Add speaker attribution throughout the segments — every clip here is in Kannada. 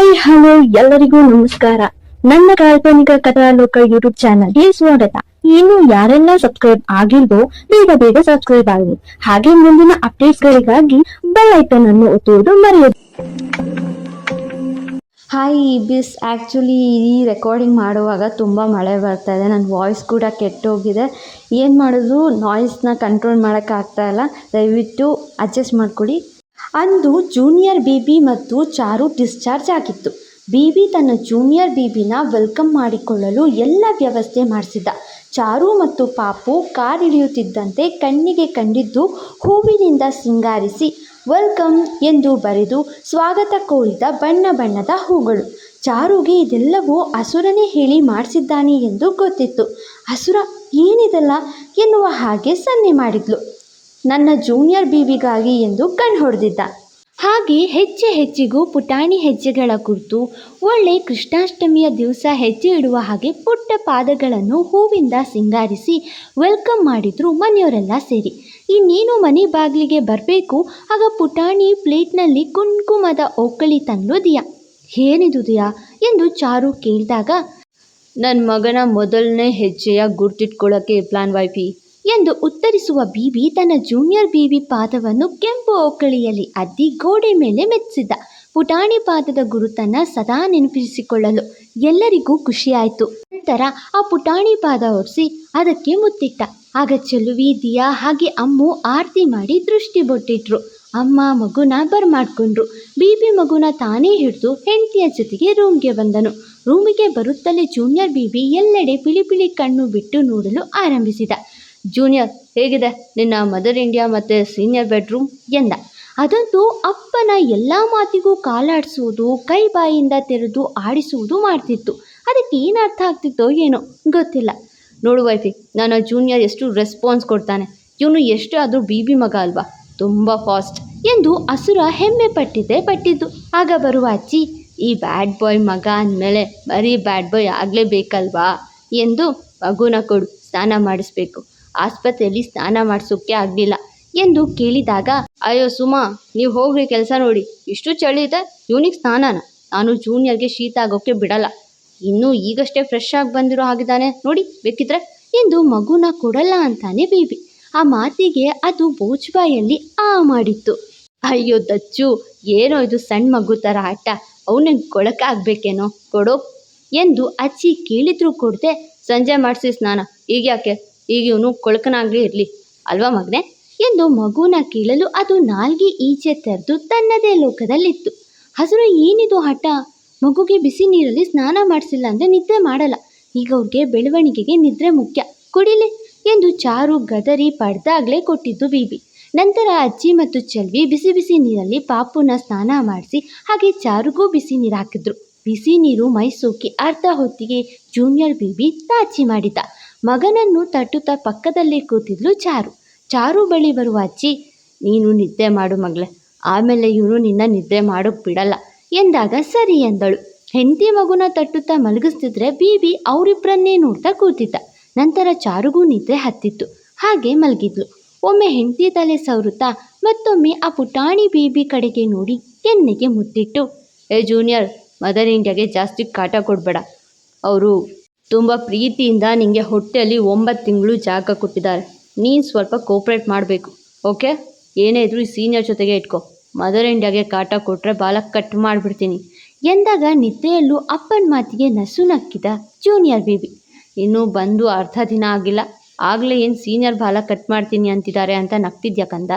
Speaker 1: ಹಾಯ್ ಹಲೋ ಎಲ್ಲರಿಗೂ ನಮಸ್ಕಾರ. ನನ್ನ ಕಾಲ್ಪನಿಕ ಕಥಾಲೋಕ ಯೂಟ್ಯೂಬ್ ಚಾನಲ್ಗೆ ಸ್ವಾಗತ. ಇನ್ನು ಯಾರೆಲ್ಲ ಸಬ್ಸ್ಕ್ರೈಬ್ ಆಗಿಲ್ವೋ, ಬೇಗ ಬೇಗ ಸಬ್ಸ್ಕ್ರೈಬ್ ಆಗಿ ಹಾಗೆ ಮುಂದಿನ ಅಪ್ಡೇಟ್ಸ್ ಗಳಿಗಾಗಿ ಬೆಲ್ ಐಕನ್ ಅನ್ನು ಒತ್ತುವುದು ಮರೆಯದು.
Speaker 2: ಹಾಯ್ ಬಿಸ್ ಆ್ಯಕ್ಚುಲಿ ಈ ರೆಕಾರ್ಡಿಂಗ್ ಮಾಡುವಾಗ ತುಂಬ ಮಳೆ ಬರ್ತಾ ಇದೆ. ನನ್ನ ವಾಯ್ಸ್ ಕೂಡ ಕೆಟ್ಟೋಗಿದೆ. ಏನು ಮಾಡೋದು? ನಾಯ್ಸ್ನ ಕಂಟ್ರೋಲ್ ಮಾಡೋಕ್ಕಾಗ್ತಾ ಇಲ್ಲ. ದಯವಿಟ್ಟು ಅಡ್ಜಸ್ಟ್ ಮಾಡ್ಕೊಳ್ಳಿ. ಅಂದು ಜೂನಿಯರ್ ಬಿಬಿ ಮತ್ತು ಚಾರು ಡಿಸ್ಚಾರ್ಜ್ ಆಗಿತ್ತು. ಬಿಬಿ ತನ್ನ ಜೂನಿಯರ್ ಬಿಬಿನ ವೆಲ್ಕಮ್ ಮಾಡಿಕೊಳ್ಳಲು ಎಲ್ಲ ವ್ಯವಸ್ಥೆ ಮಾಡಿಸಿದ್ದ ಚಾರು ಮತ್ತು ಪಾಪು ಕಾರ್ ಇಳಿಯುತ್ತಿದ್ದಂತೆ ಕಣ್ಣಿಗೆ ಕಂಡಿದ್ದು ಹೂವಿನಿಂದ ಸಿಂಗಾರಿಸಿ ವೆಲ್ಕಮ್ ಎಂದು ಬರೆದು ಸ್ವಾಗತ ಕೋರಿದ ಬಣ್ಣ ಬಣ್ಣದ ಹೂಗಳು. ಚಾರುಗೆ ಇದೆಲ್ಲವೂ ಹಸುರನೇ ಹೇಳಿ ಮಾಡಿಸಿದ್ದಾನೆ ಎಂದು ಗೊತ್ತಿತ್ತು. ಹಸುರ ಏನಿದೆಲ್ಲ? ಎನ್ನುವ ಹಾಗೆ ಸನ್ನೆ ಮಾಡಿದ್ಲು. ನನ್ನ ಜೂನಿಯರ್ ಬೀವಿಗಾಗಿ ಎಂದು ಕಣ್ಣು ಹೊಡೆದಿದ್ದ. ಹಾಗೆ ಹೆಜ್ಜೆ ಹೆಜ್ಜೆಗೂ ಪುಟಾಣಿ ಹೆಜ್ಜೆಗಳ ಕುರಿತು ಒಳ್ಳೆ ಕೃಷ್ಣಾಷ್ಟಮಿಯ ದಿವಸ ಹೆಜ್ಜೆ ಇಡುವ ಹಾಗೆ ಪುಟ್ಟ ಪಾದಗಳನ್ನು ಹೂವಿಂದ ಸಿಂಗಾರಿಸಿ ವೆಲ್ಕಮ್ ಮಾಡಿದ್ರು ಮನೆಯವರೆಲ್ಲ ಸೇರಿ. ಇನ್ನೇನು ಮನೆ ಬಾಗಿಲಿಗೆ ಬರಬೇಕು? ಆಗ ಪುಟಾಣಿ ಪ್ಲೇಟ್ನಲ್ಲಿ ಕುಂಕುಮದ ಓಕಳಿ ತಂದು ದಿಯಾ. ಏನಿದು ದಿಯಾ? ಎಂದು ಚಾರು ಕೇಳಿದಾಗ ನನ್ನ ಮಗನ ಮೊದಲನೇ ಹೆಜ್ಜೆಯ ಗುರ್ತಿಟ್ಕೊಳ್ಳೋಕ್ಕೆ ಪ್ಲಾನ್ ವೈಫಿ. ಎಂದು ಉತ್ತರಿಸುವ ಬೀಬಿ ತನ್ನ ಜೂನಿಯರ್ ಬೀಬಿ ಪಾದವನ್ನು ಕೆಂಪು ಓಕಳಿಯಲ್ಲಿ ಅದ್ದಿ ಗೋಡೆ ಮೇಲೆ ಮೆಚ್ಚಿದ ಪುಟಾಣಿ ಪಾದದ ಗುರುತನ್ನ ಸದಾ ನೆನಪಿಸಿಕೊಳ್ಳಲು ಎಲ್ಲರಿಗೂ ಖುಷಿಯಾಯಿತು. ನಂತರ ಆ ಪುಟಾಣಿ ಪಾದ ಒರೆಸಿ ಅದಕ್ಕೆ ಮುತ್ತಿಟ್ಟ. ಆಗ ಚೆಲುವಿ, ದಿಯಾ ಹಾಗೆ ಅಮ್ಮು ಆರತಿ ಮಾಡಿ ದೃಷ್ಟಿ ಬೊಟ್ಟಿಟ್ರು. ಅಮ್ಮ ಮಗುನ ಬರ್ಮಾಡ್ಕೊಂಡ್ರು. ಬೀಬಿ ಮಗುನ ತಾನೇ ಹಿಡಿದು ಹೆಂಡತಿಯ ಜೊತೆಗೆ ರೂಮ್ಗೆ ಬಂದನು. ರೂಮಿಗೆ ಬರುತ್ತಲೇ ಜೂನಿಯರ್ ಬೀಬಿ ಎಲ್ಲೆಡೆ ಪಿಳಿ ಪಿಳಿ ಕಣ್ಣು ಬಿಟ್ಟು ನೋಡಲು ಆರಂಭಿಸಿದ. ಜೂನಿಯರ್ ಹೇಗಿದೆ? ನಿನ್ನ ಮದರ್ ಇಂಡಿಯಾ ಮತ್ತು ಸೀನಿಯರ್ ಬೆಡ್ರೂಮ್ ಎಂದ. ಅದಂತೂ ಅಪ್ಪನ ಎಲ್ಲ ಮಾತಿಗೂ ಕಾಲಾಡಿಸುವುದು, ಕೈ ಬಾಯಿಂದ ತೆರೆದು ಆಡಿಸುವುದು ಮಾಡ್ತಿತ್ತು. ಅದಕ್ಕೆ ಏನು ಅರ್ಥ ಆಗ್ತಿತ್ತೋ ಏನೋ ಗೊತ್ತಿಲ್ಲ. ನೋಡು ವೈಫಿ, ನನ್ನ ಜೂನಿಯರ್ ಎಷ್ಟು ರೆಸ್ಪಾನ್ಸ್ ಕೊಡ್ತಾನೆ. ಇವನು ಎಷ್ಟು ಆದರೂ ಬಿ ಬಿ ಮಗ ಅಲ್ವಾ? ತುಂಬ ಫಾಸ್ಟ್ ಎಂದು ಅಸುರ ಹೆಮ್ಮೆ ಪಟ್ಟಿದ್ದೆ ಪಟ್ಟಿದ್ದು. ಆಗ ಬರುವ ಅಜ್ಜಿ, ಈ ಬ್ಯಾಡ್ ಬಾಯ್ ಮಗ ಅಂದಮೇಲೆ ಬರೀ ಬ್ಯಾಡ್ ಬಾಯ್ ಆಗಲೇಬೇಕಲ್ವಾ? ಎಂದು ಮಗುನ ಕೊಡು, ಸ್ನಾನ ಮಾಡಿಸ್ಬೇಕು. ಆಸ್ಪತ್ರೆಯಲ್ಲಿ ಸ್ನಾನ ಮಾಡಿಸೋಕ್ಕೆ ಆಗಲಿಲ್ಲ ಎಂದು ಕೇಳಿದಾಗ, ಅಯ್ಯೋ ಸುಮಾ, ನೀವು ಹೋಗ್ರಿ ಕೆಲಸ ನೋಡಿ. ಇಷ್ಟು ಚಳಿ ಇದೆ, ಇವನಿಗೆ ಸ್ನಾನನ. ನಾನು ಜೂನಿಯರ್ಗೆ ಶೀತ ಆಗೋಕ್ಕೆ ಬಿಡಲ್ಲ. ಇನ್ನೂ ಈಗಷ್ಟೇ ಫ್ರೆಶ್ ಆಗಿ ಬಂದಿರೋ ಹಾಗಿದ್ದಾನೆ ನೋಡಿ, ಬೇಕಿದ್ರೆ ಎಂದು ಮಗುನ ಕೊಡಲ್ಲ ಅಂತಾನೆ ಬೇಬಿ. ಆ ಮಾತಿಗೆ ಅದು ಬೋಜ್ಬಾಯಲ್ಲಿ ಆ ಮಾಡಿತ್ತು. ಅಯ್ಯೋ ದಚ್ಚು, ಏನೋ ಇದು ಸಣ್ಣ ಮಗು ಥರ ಆಟ. ಅವನಿಗೆ ಕೊಳಕಾಗಬೇಕೇನೋ ಕೊಡೋ ಎಂದು ಅಜ್ಜಿ ಕೇಳಿದ್ರು ಕೊಡದೆ, ಸಂಜೆ ಮಾಡಿಸಿ ಸ್ನಾನ. ಈಗ ಯಾಕೆ ಈಗ ಇವನು ಕೊಳಕನಾಗಲಿ ಇರಲಿ. ಅಲ್ವಾ ಮಗನೇ? ಎಂದು ಮಗುನ ಕೇಳಲು ಅದು ನಾಲ್ಗೆ ಈಚೆ ತೆರೆದು ತನ್ನದೇ ಲೋಕದಲ್ಲಿತ್ತು. ಹಸಿರು ಏನಿದು ಹಠ? ಮಗುಗೆ ಬಿಸಿ ನೀರಲ್ಲಿ ಸ್ನಾನ ಮಾಡಿಸಿಲ್ಲ ಅಂದರೆ ನಿದ್ರೆ ಮಾಡಲ್ಲ. ಈಗ ಅವ್ರಿಗೆ ಬೆಳವಣಿಗೆಗೆ ನಿದ್ರೆ ಮುಖ್ಯ. ಕುಡಿಲಿ ಎಂದು ಚಾರು ಗದರಿ ಪಡೆದಾಗಲೇ ಕೊಟ್ಟಿದ್ದು ಬಿಬಿ. ನಂತರ ಅಜ್ಜಿ ಮತ್ತು ಚೆಲ್ವಿ ಬಿಸಿ ಬಿಸಿ ನೀರಲ್ಲಿ ಪಾಪುನ ಸ್ನಾನ ಮಾಡಿಸಿ ಹಾಗೆ ಚಾರುಗೂ ಬಿಸಿ ನೀರು ಹಾಕಿದ್ರು. ಬಿಸಿ ನೀರು ಮೈಸೂಕಿ ಅರ್ಧ ಹೊತ್ತಿಗೆ ಜೂನಿಯರ್ ಬಿಬಿ ತಾಚಿ ಮಾಡಿದ್ದ. ಮಗನನ್ನು ತಟ್ಟುತ್ತಾ ಪಕ್ಕದಲ್ಲೇ ಕೂತಿದ್ಲು ಚಾರು. ಚಾರು ಬಳಿ ಬರುವ ಅಜ್ಜಿ, ನೀನು ನಿದ್ದೆ ಮಾಡು ಮಗಳೇ. ಆಮೇಲೆ ಇವನು ನಿನ್ನ ನಿದ್ದೆ ಮಾಡೋಕ್ಕೆ ಬಿಡಲ್ಲ ಎಂದಾಗ ಸರಿ ಎಂದಳು. ಹೆಂಡತಿ ಮಗುನ ತಟ್ಟುತ್ತಾ ಮಲಗಿಸ್ತಿದ್ರೆ ಬೀಬಿ ಅವರಿಬ್ಬರನ್ನೇ ನೋಡ್ತಾ ಕೂತಿದ್ದ. ನಂತರ ಚಾರುಗೂ ನಿದ್ದೆ ಹತ್ತಿತ್ತು. ಹಾಗೆ ಮಲಗಿದ್ಲು. ಒಮ್ಮೆ ಹೆಂಡತಿ ತಲೆ ಸವರುತ್ತಾ ಮತ್ತೊಮ್ಮೆ ಆ ಪುಟಾಣಿ ಬೀಬಿ ಕಡೆಗೆ ನೋಡಿ ಕೆನ್ನೆಗೆ ಮುತ್ತಿಟ್ಟು ಏ ಜೂನಿಯರ್, ಮದರ್ ಇಂಡಿಯಾಗೆ ಜಾಸ್ತಿ ಕಾಟ ಕೊಡಬೇಡ. ಅವರು ತುಂಬ ಪ್ರೀತಿಯಿಂದ ನಿಮಗೆ ಹೊಟ್ಟೆಯಲ್ಲಿ ಒಂಬತ್ತು ತಿಂಗಳು ಜಾಗ ಕೊಟ್ಟಿದ್ದಾರೆ. ನೀನು ಸ್ವಲ್ಪ ಕೋಪ್ರೇಟ್ ಮಾಡಬೇಕು, ಓಕೆ? ಏನೇ ಇದ್ರೂ ಈ ಸೀನಿಯರ್ ಜೊತೆಗೆ ಇಟ್ಕೋ. ಮದರ್ ಇಂಡಿಯಾಗೆ ಕಾಟ ಕೊಟ್ಟರೆ ಬಾಲ ಕಟ್ ಮಾಡಿಬಿಡ್ತೀನಿ. ಎಂದಾಗ ನಿದ್ದೆಯಲ್ಲೂ ಅಪ್ಪನ ಮಾತಿಗೆ ನಸು ನಕ್ಕಿದ ಜೂನಿಯರ್ ಬೇಬಿ. ಇನ್ನೂ ಬಂದು ಅರ್ಧ ದಿನ ಆಗಿಲ್ಲ. ಆಗಲೇ ಏನು ಸೀನಿಯರ್ ಬಾಲ ಕಟ್ ಮಾಡ್ತೀನಿ ಅಂತಿದ್ದಾರೆ ಅಂತ ನಗ್ತಿದ್ಯಾ ಕಂದ?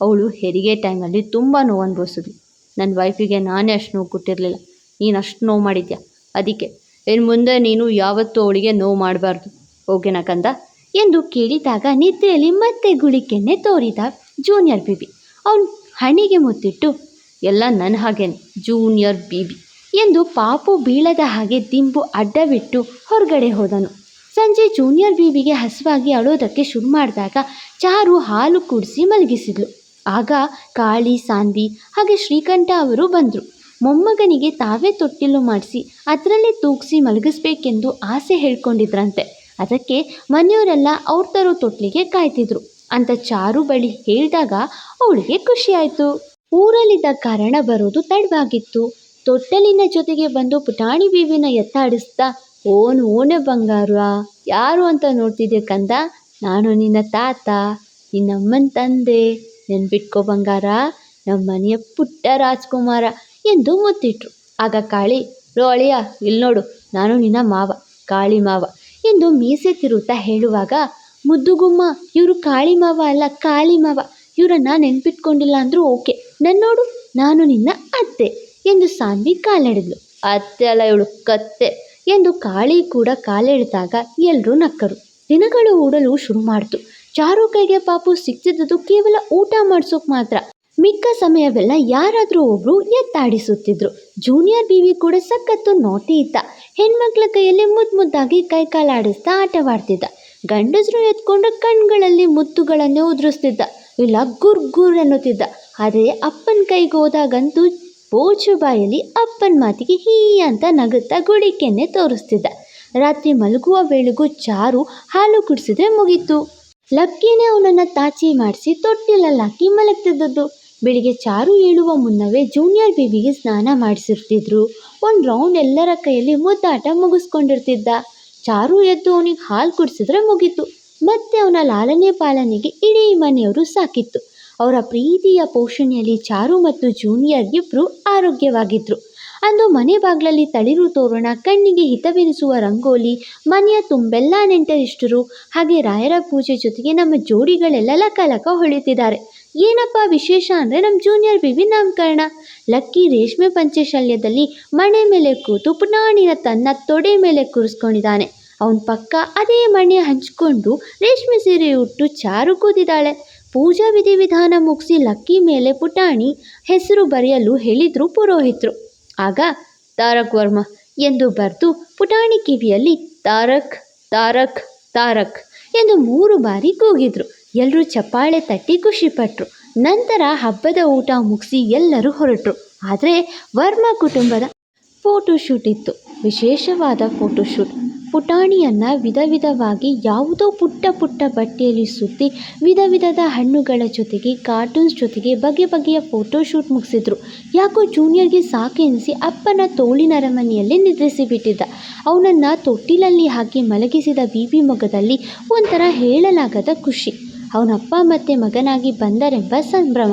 Speaker 2: ಅವಳು ಹೆರಿಗೆ ಟೈಮಲ್ಲಿ ತುಂಬ ನೋವು ಅನುಭವಿಸಿದ್ಲು ನನ್ನ ವೈಫಿಗೆ ನಾನೇ ಅಷ್ಟು ನೋವು ಕೊಟ್ಟಿರಲಿಲ್ಲ. ನೀನು ಅಷ್ಟು ನೋವು ಮಾಡಿದ್ಯಾ? ಅದಕ್ಕೆ ಇನ್ನು ಮುಂದೆ ನೀನು ಯಾವತ್ತೂ ಅವಳಿಗೆ ನೋವು ಮಾಡಬಾರ್ದು. ಓಕೆನಾ ಕಂದ? ಎಂದು ಕೇಳಿದಾಗ ನಿದ್ದೆಯಲ್ಲಿ ಮತ್ತೆ ಗುಳಿಕೆನ್ನೆ ತೋರಿದ ಜೂನಿಯರ್ ಬಿಬಿ ಅವನು ಹಣಿಗೆ ಮುತ್ತಿಟ್ಟು, ಎಲ್ಲ ನನ್ನ ಹಾಗೇನೆ ಜೂನಿಯರ್ ಬಿಬಿ ಎಂದು ಪಾಪು ಬೀಳದ ಹಾಗೆ ದಿಂಬು ಅಡ್ಡವಿಟ್ಟು ಹೊರಗಡೆ ಹೋದನು. ಸಂಜೆ ಜೂನಿಯರ್ ಬೀಬಿಗೆ ಹಸುವಾಗಿ ಅಳೋದಕ್ಕೆ ಶುರು ಮಾಡಿದಾಗ ಚಾರು ಹಾಲು ಕುಡಿಸಿ ಮಲಗಿಸಿದ್ಲು. ಆಗ ಕಾಳಿ ಸಾಂದಿ ಹಾಗೆ ಶ್ರೀಕಂಠ ಅವರು ಬಂದರು. ಮೊಮ್ಮಗನಿಗೆ ತಾವೇ ತೊಟ್ಟಿಲು ಮಾಡಿಸಿ ಅದರಲ್ಲೇ ತೂಗಿಸಿ ಮಲಗಿಸ್ಬೇಕೆಂದು ಆಸೆ ಹೇಳ್ಕೊಂಡಿದ್ರಂತೆ. ಅದಕ್ಕೆ ಮನೆಯವರೆಲ್ಲ ಅವ್ರ ತರೋ ತೊಟ್ಲಿಗೆ ಕಾಯ್ತಿದ್ರು. ಅಂತ ಚಾರು ಬಳಿ ಹೇಳಿದಾಗ ಅವಳಿಗೆ ಖುಷಿಯಾಯಿತು ಊರಲ್ಲಿದ್ದ ಕಾರಣ ಬರೋದು ತಡವಾಗಿತ್ತು. ತೊಟ್ಟಲಿನ ಜೊತೆಗೆ ಬಂದು ಪುಟಾಣಿ ಬೀವಿನ ಎತ್ತಾಡಿಸ್ತಾ, ಓನ್ ಓನೆ ಬಂಗಾರ, ಯಾರು ಅಂತ ನೋಡ್ತಿದ್ದೆ ಕಂದ? ನಾನು ನಿನ್ನ ತಾತ, ನಿನ್ನಮ್ಮನ ತಂದೆ. ನೆನ್ಪಿಟ್ಕೋ ಬಂಗಾರ ನಮ್ಮ ಮನೆಯ ಪುಟ್ಟ ರಾಜ್ಕುಮಾರ. ಎಂದು ಮುತ್ತಿಟ್ರು ಆಗ ಕಾಳಿ ರೋ ಅಳಿಯ ಇಲ್ಲಿ ನೋಡು, ನಾನು ನಿನ್ನ ಮಾವ, ಕಾಳಿ ಮಾವ ಎಂದು ಮೀಸೆ ತಿರುತ್ತಾ ಹೇಳುವಾಗ, ಮುದ್ದುಗುಮ್ಮ, ಇವರು ಕಾಳಿ ಮಾವ ಅಲ್ಲ, ಕಾಳಿ ಮಾವ. ಇವರನ್ನ ನೆನ್ಪಿಟ್ಕೊಂಡಿಲ್ಲ ಅಂದರೂ ಓಕೆ. ನನ್ನ ನೋಡು, ನಾನು ನಿನ್ನ ಅತ್ತೆ ಎಂದು ಸಾನ್ವಿ ಕಾಲೆಳೆದ್ಲು. ಅತ್ತೆ ಅಲ್ಲ ಇವಳು, ಕತ್ತೆ ಎಂದು ಕಾಳಿ ಕೂಡ ಕಾಲೆಳೆದಾಗ ಎಲ್ಲರೂ ನಕ್ಕರು. ದಿನಗಳು ಓಡಲು ಶುರು ಮಾಡ್ತು. ಚಾರು ಕೈಗೆ ಪಾಪು ಸಿಕ್ತಿದ್ದದು ಕೇವಲ ಊಟ ಮಾಡಿಸೋಕೆ ಮಾತ್ರ. ಮಿಕ್ಕ ಸಮಯವೆಲ್ಲ ಯಾರಾದರೂ ಒಬ್ಬರು ಎತ್ತಾಡಿಸುತ್ತಿದ್ದರು ಜೂನಿಯರ್ ಬಿವಿ ಕೂಡ ಸಖತ್ತು ನೋಟಿ ಇದ್ದ. ಹೆಣ್ಮಕ್ಳ ಕೈಯಲ್ಲಿ ಮುದ್ದು ಮುದ್ದಾಗಿ ಕೈಕಾಲಾಡಿಸ್ತಾ ಆಟವಾಡ್ತಿದ್ದ. ಗಂಡಸರು ಎತ್ಕೊಂಡು ಕಣ್ಗಳಲ್ಲಿ ಮುತ್ತುಗಳನ್ನೇ ಉದುರಿಸ್ತಿದ್ದ. ಇಲ್ಲ ಗುರ್ ಗುರ್ ಅನ್ನುತ್ತಿದ್ದ. ಆದರೆ ಅಪ್ಪನ ಕೈಗೆ ಹೋದಾಗಂತೂ ಬೋಚು ಬಾಯಲ್ಲಿ ಅಪ್ಪನ ಮಾತಿಗೆ ಹೀ ಅಂತ ನಗುತ್ತಾ ಗುಡಿಕೆಯನ್ನೇ ತೋರಿಸ್ತಿದ್ದ. ರಾತ್ರಿ ಮಲಗುವ ವೇಳೆಗೂ ಚಾರು ಹಾಲು ಕುಡಿಸಿದ್ರೆ ಮುಗೀತು. ಲಕ್ಕಿನೇ ಅವನನ್ನು ತಾಚಿ ಮಾಡಿಸಿ ತೊಟ್ಟಿಲಲ್ಲಾಕಿ ಮಲಗ್ತಿದ್ದದ್ದು. ಬೆಳಿಗ್ಗೆ ಚಾರು ಏಳುವ ಮುನ್ನವೇ ಜೂನಿಯರ್ ಬೇಬಿಗೆ ಸ್ನಾನ ಮಾಡಿಸಿರ್ತಿದ್ರು. ಒಂದು ರೌಂಡ್ ಎಲ್ಲರ ಕೈಯಲ್ಲಿ ಮುದ್ದಾಟ ಮುಗಿಸ್ಕೊಂಡಿರ್ತಿದ್ದ. ಚಾರು ಎದ್ದು ಅವನಿಗೆ ಹಾಲು ಕುಡಿಸಿದ್ರೆ ಮುಗೀತು. ಮತ್ತೆ ಅವನ ಲಾಲನೆ ಪಾಲನೆಗೆ ಇಡೀ ಮನೆಯವರು ಸಾಕಿತ್ತು. ಅವರ ಪ್ರೀತಿಯ ಪೋಷಣೆಯಲ್ಲಿ ಚಾರು ಮತ್ತು ಜೂನಿಯರ್ ಇಬ್ಬರು ಆರೋಗ್ಯವಾಗಿದ್ದರು ಅಂದು ಮನೆ ಬಾಗಿಲಲ್ಲಿ ತಳಿರು ತೋರಣ, ಕಣ್ಣಿಗೆ ಹಿತವೆನಿಸುವ ರಂಗೋಲಿ, ಮನೆಯ ತುಂಬೆಲ್ಲ ನೆಂಟರಿಷ್ಟರು, ಹಾಗೆ ರಾಯರ ಪೂಜೆ ಜೊತೆಗೆ ನಮ್ಮ ಜೋಡಿಗಳೆಲ್ಲ ಲಕ ಲಕ ಹೊಳಿತಿದ್ದಾರೆ. ಏನಪ್ಪ ವಿಶೇಷ ಅಂದರೆ ನಮ್ಮ ಜೂನಿಯರ್ ಬೇಬಿ ನಾಮಕರಣ. ಲಕ್ಕಿ ರೇಷ್ಮೆ ಪಂಚಶಲ್ಯದಲ್ಲಿ ಮಣೆ ಮೇಲೆ ಕೂತು ಪುಟಾಣಿನ ತನ್ನ ತೊಡೆ ಮೇಲೆ ಕೂರಿಸ್ಕೊಂಡಿದ್ದಾನೆ. ಅವನ ಪಕ್ಕ ಅದೇ ಮಣೆ ಹಂಚಿಕೊಂಡು ರೇಷ್ಮೆ ಸೀರೆ ಉಟ್ಟು ಚಾರು ಕೂತಿದ್ದಾಳೆ. ಪೂಜಾ ವಿಧಿವಿಧಾನ ಮುಗಿಸಿ ಲಕ್ಕಿ ಮೇಲೆ ಪುಟಾಣಿ ಹೆಸರು ಬರೆಯಲು ಹೇಳಿದ್ರು ಪುರೋಹಿತರು. ಆಗ, ತಾರಕ್ ವರ್ಮ, ಎಂದು ಬರೆದು ಪುಟಾಣಿ ಕಿವಿಯಲ್ಲಿ ತಾರಕ್ ತಾರಕ್ ತಾರಕ್ ಎಂದು ಮೂರು ಬಾರಿ ಕೂಗಿದ್ರು. ಎಲ್ಲರೂ ಚಪ್ಪಾಳೆ ತಟ್ಟಿ ಖುಷಿಪಟ್ಟರು ನಂತರ ಹಬ್ಬದ ಊಟ ಮುಗಿಸಿ ಎಲ್ಲರೂ ಹೊರಟರು. ಆದರೆ ವರ್ಮ ಕುಟುಂಬದ ಫೋಟೋಶೂಟ್ ಇತ್ತು. ವಿಶೇಷವಾದ ಫೋಟೋಶೂಟ್ ಪುಟಾಣಿಯನ್ನು ವಿಧ ವಿಧವಾಗಿ ಯಾವುದೋ ಪುಟ್ಟ ಪುಟ್ಟ ಬಟ್ಟೆಯಲ್ಲಿ ಸುತ್ತಿ ವಿಧ ವಿಧದ ಹಣ್ಣುಗಳ ಜೊತೆಗೆ ಕಾರ್ಟೂನ್ಸ್ ಜೊತೆಗೆ ಬಗೆ ಬಗೆಯ ಫೋಟೋಶೂಟ್ ಮುಗಿಸಿದ್ರು. ಯಾಕೋ ಜೂನಿಯರ್ಗೆ ಸಾಕೆನಿಸಿ ಅಪ್ಪನ ತೋಳಿನ ಅರಮನೆಯಲ್ಲಿ ನಿದ್ರಿಸಿಬಿಟ್ಟಿದ್ದ. ಅವನನ್ನು ತೊಟ್ಟಿಲಲ್ಲಿ ಹಾಕಿ ಮಲಗಿಸಿದ ಬೀಬಿ ಮೊಗದಲ್ಲಿ ಒಂಥರ ಹೇಳಲಾಗದ ಖುಷಿ. ಅವನಪ್ಪ ಮತ್ತೆ ಮಗನಾಗಿ ಬಂದರೆಂಬ ಸಂಭ್ರಮ.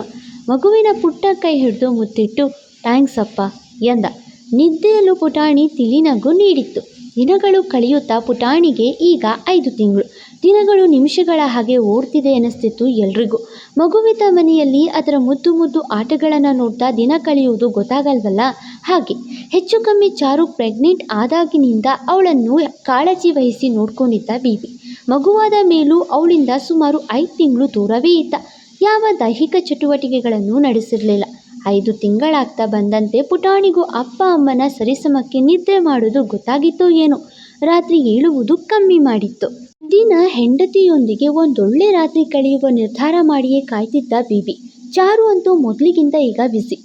Speaker 2: ಮಗುವಿನ ಪುಟ್ಟ ಕೈ ಹಿಡಿದು ಮುತ್ತಿಟ್ಟು, ಥ್ಯಾಂಕ್ಸ್ ಅಪ್ಪ ಎಂದ. ನಿದ್ದೆಯಲ್ಲೂ ಪುಟಾಣಿ ತಿಳಿನಗು ನೀಡಿತ್ತು. ದಿನಗಳು ಕಳೆಯುತ್ತಾ ಪುಟಾಣಿಗೆ ಈಗ ಐದು ತಿಂಗಳು. ದಿನಗಳು ನಿಮಿಷಗಳ ಹಾಗೆ ಓಡ್ತಿದೆ ಅನ್ನಿಸ್ತಿತ್ತು ಎಲ್ರಿಗೂ. ಮಗುವಿತ ಮನೆಯಲ್ಲಿ ಅದರ ಮುದ್ದು ಮುದ್ದು ಆಟಗಳನ್ನು ನೋಡ್ತಾ ದಿನ ಕಳೆಯುವುದು ಗೊತ್ತಾಗಲ್ವಲ್ಲ? ಹಾಗೆ. ಹೆಚ್ಚು ಕಮ್ಮಿ ಚಾರು ಪ್ರೆಗ್ನೆಂಟ್ ಆದಾಗಿನಿಂದ ಅವಳನ್ನು ಕಾಳಜಿ ವಹಿಸಿ ನೋಡ್ಕೊಂಡಿದ್ದ ಬೀಬಿ. ಮಗುವಾದ ಮೇಲೂ ಅವಳಿಂದ ಸುಮಾರು ಐದು ತಿಂಗಳು ದೂರವೇ ಇದ್ದ. ಯಾವ ದೈಹಿಕ ಚಟುವಟಿಕೆಗಳನ್ನು ನಡೆಸಿರಲಿಲ್ಲ. ಐದು ತಿಂಗಳಾಗ್ತಾ ಬಂದಂತೆ ಪುಟಾಣಿಗೂ ಅಪ್ಪ ಅಮ್ಮನ ಸರಿಸಮಕ್ಕೆ ನಿದ್ರೆ ಮಾಡೋದು ಗೊತ್ತಾಗಿತ್ತೋ ಏನೋ. ರಾತ್ರಿ ಏಳುವುದು ಕಮ್ಮಿ ಮಾಡಿತ್ತು. ದಿನ ಹೆಂಡತಿಯೊಂದಿಗೆ ಒಂದೊಳ್ಳೆ ರಾತ್ರಿ ಕಳೆಯುವ ನಿರ್ಧಾರ ಮಾಡಿಯೇ ಕಾಯ್ತಿದ್ದ ಬಿಬಿ. ಚಾರು ಅಂತೂ ಮೊದಲಿಗಿಂತ ಈಗ ಬಿಸಿ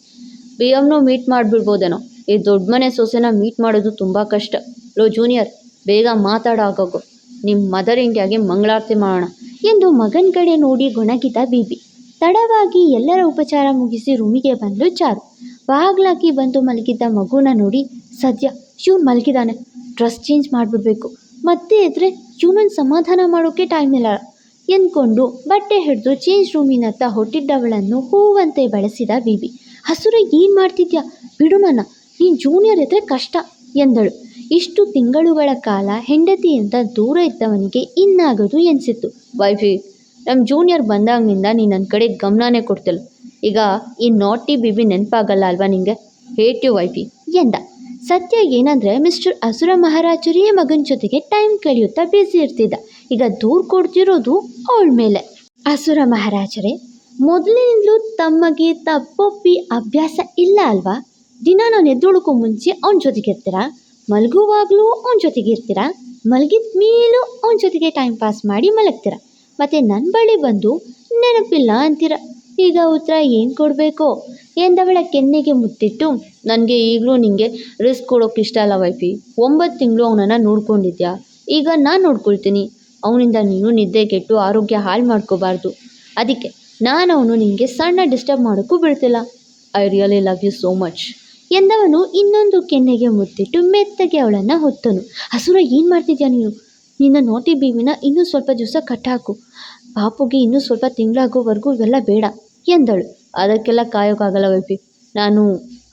Speaker 2: ಬಿ ಮೀಟ್ ಮಾಡಿಬಿಡ್ಬೋದೇನೋ. ಈ ದೊಡ್ಡ ಮನೆ ಸೊಸೆನ ಮೀಟ್ ಮಾಡೋದು ತುಂಬ ಕಷ್ಟ. ಲೋ ಜೂನಿಯರ್ ಬೇಗ ಮಾತಾಡೋ ಆಗೋಗು. ನಿಮ್ಮ ಮದರ್ ಇಂಡಿಯಾಗೆ ಮಂಗಳಾರತಿ ಮಾಡೋಣ ಎಂದು ಮಗನ ಕಡೆ ನೋಡಿ ಗೊಣಗಿದ ಬೀಬಿ. ತಡವಾಗಿ ಎಲ್ಲರ ಉಪಚಾರ ಮುಗಿಸಿ ರೂಮಿಗೆ ಬಂದು ಚಾರು. ಬಾಗ್ಲಾಕಿ ಬಂದು ಮಲಗಿದ್ದ ಮಗುನ ನೋಡಿ ಸದ್ಯ ಇವ್ನು ಮಲಗಿದಾನೆ. ಡ್ರೆಸ್ ಚೇಂಜ್ ಮಾಡಿಬಿಡ್ಬೇಕು. ಮತ್ತೆ ಇದ್ರೆ ಇವನನ್ನು ಸಮಾಧಾನ ಮಾಡೋಕ್ಕೆ ಟೈಮ್ ಇಲ್ಲ ಎಂದ್ಕೊಂಡು ಬಟ್ಟೆ ಹಿಡಿದು ಚೇಂಜ್ ರೂಮಿನತ್ತ ಹೊಟ್ಟಿದ್ದವಳನ್ನು ಹೂವಂತೆ ಬಳಸಿದ ಬೀಬಿ. ಹಸುರ, ಏನು ಮಾಡ್ತಿದ್ಯಾ? ಬಿಡು ನನ್ನ, ನೀನು ಜೂನಿಯರ್ ಇದ್ರೆ ಕಷ್ಟ, ಎಂದಳು. ಇಷ್ಟು ತಿಂಗಳುಗಳ ಕಾಲ ಹೆಂಡತಿಯಿಂದ ದೂರ ಇದ್ದವನಿಗೆ ಇನ್ನಾಗದು ಎನಿಸಿತ್ತು. ವೈಫಿ ನಮ್ಮ ಜೂನಿಯರ್ ಬಂದಾಗಿನಿಂದ ನೀನು ನನ್ನ ಕಡೆ ಗಮನನೇ ಕೊಡ್ತಿಲ್ಲ. ಈಗ ಈ ನಾಟಿ ಬಿಬಿ ನೆನಪಾಗಲ್ಲ ಅಲ್ವಾ ನಿಂಗೆ? ಹೇಟ್ ಯು ವೈಫಿ, ಎಂದ. ಸತ್ಯ ಏನಂದರೆ ಮಿಸ್ಟರ್ ಅಸುರ ಮಹಾರಾಜರೇ ಮಗನ ಜೊತೆಗೆ ಟೈಮ್ ಕಳೆಯುತ್ತಾ ಬ್ಯುಸಿ ಇರ್ತಿದ್ದ. ಈಗ ದೂರ ಕೊಡ್ತಿರೋದು ಅವಳ ಮೇಲೆ. ಅಸುರ ಮಹಾರಾಜರೇ, ಮೊದಲಿನಿಂದಲೂ ತಮಗೆ ತಪ್ಪೊಪ್ಪಿ ಅಭ್ಯಾಸ ಇಲ್ಲ ಅಲ್ವಾ? ದಿನ ನಾನು ಎದ್ದೊಳಕ್ಕೂ ಮುಂಚೆ ಅವನ ಜೊತೆಗೆ ಇರ್ತೀರಾ ಮಲಗುವಾಗಲೂ ಅವನ ಜೊತೆಗೆ ಇರ್ತೀರಾ? ಮಲಗಿದ ಮೇಲೂ ಅವನ ಜೊತೆಗೆ ಟೈಮ್ ಪಾಸ್ ಮಾಡಿ ಮಲಗ್ತೀರ? ಮತ್ತು ನನ್ನ ಬಳಿ ಬಂದು ನೆನಪಿಲ್ಲ ಅಂತೀರ? ಈಗ ಉತ್ತರ ಏನು ಕೊಡಬೇಕು? ಎಂದವಳ ಕೆನ್ನೆಗೆ ಮುತ್ತಿಟ್ಟು, ನನಗೆ ಈಗಲೂ ನಿಮಗೆ ರಿಸ್ಕ್ ಕೊಡೋಕೆ ಇಷ್ಟ ಅಲ್ಲ ವೈಫಿ. ಒಂಬತ್ತು ತಿಂಗಳು ಅವನನ್ನು ನೋಡ್ಕೊಂಡಿದ್ಯಾ? ಈಗ ನಾನು ನೋಡ್ಕೊಳ್ತೀನಿ. ಅವನಿಂದ ನೀನು ನಿದ್ದೆ ಕೆಟ್ಟು ಆರೋಗ್ಯ ಹಾಳು ಮಾಡ್ಕೋಬಾರ್ದು. ಅದಕ್ಕೆ ನಾನು ಅವನು ನಿನಗೆ ಸಣ್ಣ ಡಿಸ್ಟರ್ಬ್ ಮಾಡೋಕ್ಕೂ ಬಿಡ್ತಿಲ್ಲ. I really love you so much ಎಂದವನು ಇನ್ನೊಂದು ಕೆನ್ನೆಗೆ ಮುತ್ತಿಟ್ಟು ಮೆತ್ತಗೆ ಅವಳನ್ನು ಹೊತ್ತನು. ಹಸುರ, ಏನು ಮಾಡ್ತಿದ್ಯಾ ನೀನು? ನಿನ್ನ ನೋಟಿ ಬೀವಿನ ಇನ್ನೂ ಸ್ವಲ್ಪ ದಿವಸ ಕಟ್ಟಾಕು. ಪಾಪುಗೆ ಇನ್ನೂ ಸ್ವಲ್ಪ ತಿಂಗಳಾಗೋವರೆಗೂ ಇವೆಲ್ಲ ಬೇಡ, ಎಂದಳು. ಅದಕ್ಕೆಲ್ಲ ಕಾಯೋಕ್ಕಾಗಲ್ಲ ವೈಪಿ ನಾನು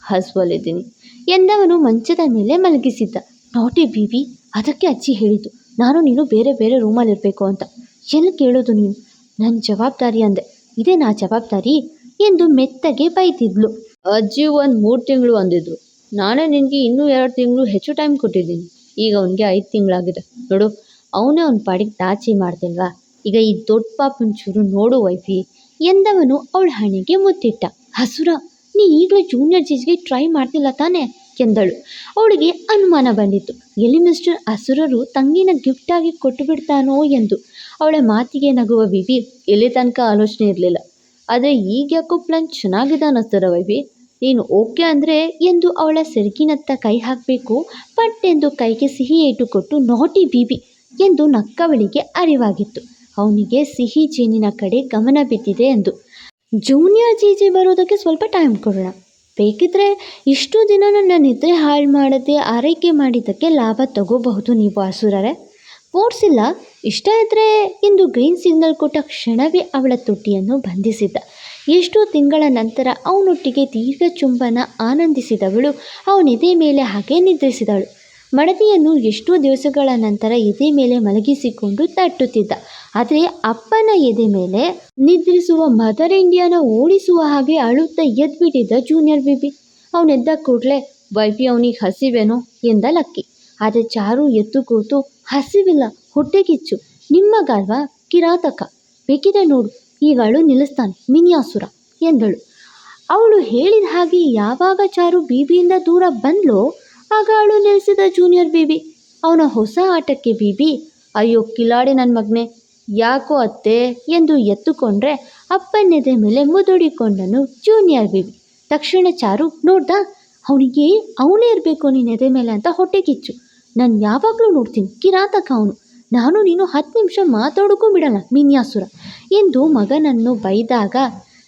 Speaker 2: ಹಸುವಲ್ಲಿದ್ದೀನಿ, ಎಂದವನು ಮಂಚದ ಮೇಲೆ ಮಲಗಿಸಿದ್ದ. ನಾಟಿ ಬೀವಿ, ಅದಕ್ಕೆ ಅಜ್ಜಿ ಹೇಳಿದ್ದು. ನಾನು ನೀನು ಬೇರೆ ಬೇರೆ ರೂಮಲ್ಲಿರಬೇಕು ಅಂತ. ಎಲ್ಲಿ ಕೇಳೋದು ನೀನು? ನನ್ನ ಜವಾಬ್ದಾರಿ ಅಂದೆ. ಇದೇ ನಾ ಜವಾಬ್ದಾರಿ? ಎಂದು ಮೆತ್ತಗೆ ಬೈತಿದ್ಲು ಅಜ್ಜಿ ಒಂದು ಮೂರು ತಿಂಗಳು ಅಂದಿದ್ರು. ನಾನೇ ನಿನಗೆ ಇನ್ನೂ ಎರಡು ತಿಂಗಳು ಹೆಚ್ಚು ಟೈಮ್ ಕೊಟ್ಟಿದ್ದೀನಿ. ಈಗ ಅವನಿಗೆ ಐದು ತಿಂಗಳಾಗಿದೆ. ನೋಡು, ಅವನೇ ಅವ್ನ ಪಾಡಿಗೆ ದಾಚಿ ಮಾಡ್ತಿಲ್ವಾ? ಈಗ ಈ ದೊಡ್ಡ ಪಾಪನ ಚೂರು ನೋಡು ವೈಫಿ. ಎಂದವನು ಅವಳ ಹಣೆಗೆ ಮುತ್ತಿಟ್ಟ. ಹಸುರ, ನೀ ಈಗಲೂ ಜೂನಿಯರ್ ಜೀಜ್ಗೆ ಟ್ರೈ ಮಾಡ್ತಿಲ್ಲ ತಾನೇ? ಎಂದಳು. ಅವಳಿಗೆ ಅನುಮಾನ ಬಂದಿತ್ತು. ಎಲ್ಲಿ ಮಿಸ್ಟರ್ ಹಸುರರು ತಂಗಿನ ಗಿಫ್ಟಾಗಿ ಕೊಟ್ಟು ಬಿಡ್ತಾನೋ ಎಂದು. ಅವಳ ಮಾತಿಗೆ ನಗುವ ವಿವಿ ಎಲ್ಲಿ ತನಕ ಆಲೋಚನೆ ಇರಲಿಲ್ಲ. ಆದರೆ ಈಗ ಯಾಕೋ ಪ್ಲಾನ್ ಚೆನ್ನಾಗಿದೆ ಅನ್ನಿಸ್ತದ ವೈಬಿ ನೀನು ಓಕೆ ಅಂದರೆ ಎಂದು ಅವಳ ಸೆರಗಿನತ್ತ ಕೈ ಹಾಕಬೇಕು ಪಟ್ ಎಂದು ಕೈಗೆ ಸಿಹಿ ಏಟು ಕೊಟ್ಟು ನಾಟಿ ಬೀಬಿ ಎಂದು ನಕ್ಕವಳಿಗೆ ಅರಿವಾಗಿತ್ತು. ಅವನಿಗೆ ಸಿಹಿ ಜೇನಿನ ಕಡೆ ಗಮನ ಬಿದ್ದಿದೆ ಎಂದು. ಜೂನಿಯರ್ ಜೀಜಿ ಬರೋದಕ್ಕೆ ಸ್ವಲ್ಪ ಟೈಮ್ ಕೊಡೋಣ. ಬೇಕಿದ್ರೆ ಇಷ್ಟು ದಿನ ನನ್ನ ನಿದ್ರೆ ಹಾಳು ಮಾಡದೆ ಆರೈಕೆ ಮಾಡಿದ್ದಕ್ಕೆ ಲಾಭ ತಗೋಬಹುದು ನೀವು ಹಸುರರೆ ಓಡಿಸಿಲ್ಲ ಇಷ್ಟ ಇದ್ದರೆ ಎಂದು ಗ್ರೀನ್ ಸಿಗ್ನಲ್ ಕೊಟ್ಟ ಕ್ಷಣವೇ ಅವಳ ತುಟಿಯನ್ನು ಬಂಧಿಸಿದ್ದ. ಎಷ್ಟು ತಿಂಗಳ ನಂತರ ಅವನೊಟ್ಟಿಗೆ ದೀರ್ಘ ಚುಂಬನ ಆನಂದಿಸಿದವಳು. ಅವನೆದೆ ಮೇಲೆ ಹಾಗೆ ನಿದ್ರಿಸಿದಳು. ಮಡದಿಯನ್ನು ಎಷ್ಟೋ ದಿವಸಗಳ ನಂತರ ಎದೆ ಮೇಲೆ ಮಲಗಿಸಿಕೊಂಡು ತಟ್ಟುತ್ತಿದ್ದ. ಆದರೆ ಅಪ್ಪನ ಎದೆ ಮೇಲೆ ನಿದ್ರಿಸುವ ಮದರ್ ಇಂಡಿಯಾನ ಓಡಿಸುವ ಹಾಗೆ ಅಳುತ್ತಾ ಎದ್ಬಿಟ್ಟಿದ್ದ ಜೂನಿಯರ್ ಬಿಬಿ. ಅವನೆದ್ದ ಕೂಡಲೇ ವೈಫಿ ಅವನಿಗೆ ಹಸಿವೇನೋ? ಎಂದ ಲಕ್ಕಿ. ಆದರೆ ಚಾರು ಎದ್ದು ಕೂತು, ಹಸಿವಿಲ್ಲ ಹೊಟ್ಟೆಗಿಚ್ಚು ನಿಮ್ಮಗಲ್ವಾ ಕಿರಾತಕ. ಬೇಕಿದೆ ನೋಡು. ಈಗ ಅಳು ನಿಲ್ಲಿಸ್ತಾನೆ. ಮಿನಿಯಾಸುರ ಎಂದಳು. ಅವಳು ಹೇಳಿದ ಹಾಗೆ ಯಾವಾಗ ಚಾರು ಬೀಬಿಯಿಂದ ದೂರ ಬಂದ್ಲೋ ಆಗ ಅವಳು ನಿಲ್ಲಿಸಿದ ಜೂನಿಯರ್ ಬೀಬಿ. ಅವನ ಹೊಸ ಆಟಕ್ಕೆ ಬೀಬಿ, ಅಯ್ಯೋ ಕಿಲಾಡಿ ನನ್ನ ಮಗ್ನೆ, ಯಾಕೋ ಅತ್ತೆ? ಎಂದು ಎತ್ತುಕೊಂಡ್ರೆ ಅಪ್ಪನೆದೆ ಮೇಲೆ ಮುದುಡಿಕೊಂಡನು ಜೂನಿಯರ್ ಬೀಬಿ. ತಕ್ಷಣ ಚಾರು, ನೋಡ್ದ, ಅವನಿಗೆ, ಅವನೇ ಇರಬೇಕು ನೀನು ಎದೆ ಮೇಲೆ ಅಂತ ಹೊಟ್ಟೆ ಕಿಚ್ಚು. ನಾನು ಯಾವಾಗಲೂ ನೋಡ್ತೀನಿ, ಕಿರಾತಕ ಅವನು. ನಾನು ನೀನು ಹತ್ತು ನಿಮಿಷ ಮಾತಾಡೋಕ್ಕೂ ಬಿಡಲ್ಲ ಮಿನ್ಯಾಸುರ. ಎಂದು ಮಗನನ್ನು ಬೈದಾಗ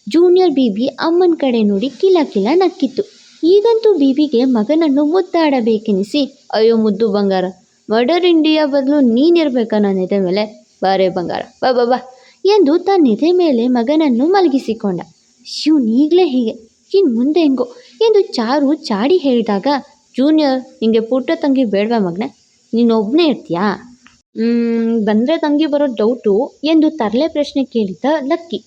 Speaker 2: ಜೂನಿಯರ್ ಬೀಬಿ ಅಮ್ಮನ ಕಡೆ ನೋಡಿ ಕಿಲ ಕಿಲ ನಕ್ಕಿತ್ತು. ಈಗಂತೂ ಬೀಬಿಗೆ ಮಗನನ್ನು ಮುದ್ದಾಡಬೇಕೆನಿಸಿ, ಅಯ್ಯೋ ಮುದ್ದು ಬಂಗಾರ, ಮರ್ಡರ್ ಇಂಡಿಯಾ ಬದಲು ನೀನಿರ್ಬೇಕಾ ನನ್ನ ಎದೆ ಮೇಲೆ? ಬಾರೆ ಬಂಗಾರ, ಬಾ ಬಾ ಬಾ ಎಂದು ತನ್ನ ಎದೆ ಮೇಲೆ ಮಗನನ್ನು ಮಲಗಿಸಿಕೊಂಡ. ಶಿವ್ ಈಗಲೇ ಹೀಗೆ ಇನ್ನು ಮುಂದೆ ಹೆಂಗೋ ಎಂದು ಚಾರು ಚಾಡಿ ಹೇಳಿದಾಗ, ಜೂನಿಯರ್, ನಿಂಗೆ ಪುಟ್ಟ ತಂಗಿ ಬೇಡವಾ ಮಗನೇ? ನೀನು ಒಬ್ಬನೇ ಇರ್ತೀಯಾ? ಬಂದರೆ ತಂಗಿ ಬರೋ ಡೌಟು ಎಂದು ತರಲೆ ಪ್ರಶ್ನೆ ಕೇಳಿದ ಲಕ್ಕಿ.